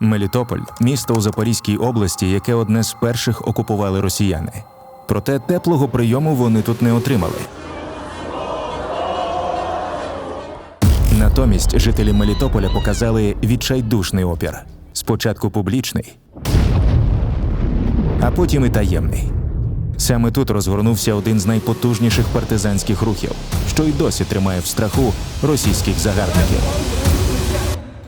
Мелітополь місто у Запорізькій області, яке одне з перших окупували росіяни. Проте теплого прийому вони тут не отримали. Натомість жителі Мелітополя показали відчайдушний опір. Спочатку публічний, а потім і таємний. Саме тут розгорнувся один з найпотужніших партизанських рухів, що й досі тримає в страху російських загарбників.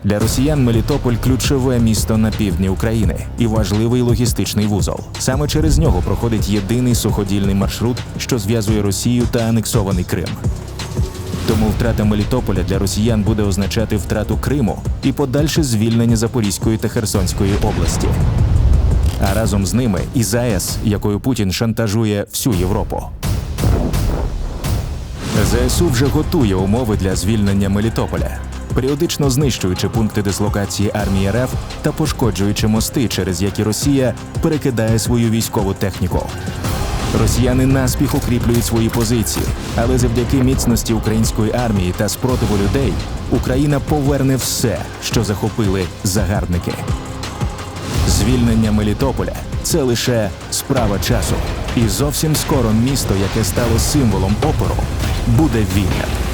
Для росіян Мелітополь ключове місто на півдні України і важливий логістичний вузол. Саме через нього проходить єдиний суходільний маршрут, що зв'язує Росію та анексований Крим. Тому втрата Мелітополя для росіян буде означати втрату Криму і подальше звільнення Запорізької та Херсонської області. А разом з ними і ЗАЕС, якою Путін шантажує всю Європу. ЗСУ вже готує умови для звільнення Мелітополя, періодично знищуючи пункти дислокації армії РФ та пошкоджуючи мости, через які Росія перекидає свою військову техніку. Росіяни наспіх укріплюють свої позиції, але завдяки міцності української армії та спротиву людей Україна поверне все, що захопили загарбники. Звільнення Мелітополя це лише справа часу. І зовсім скоро місто, яке стало символом опору, буде вільним.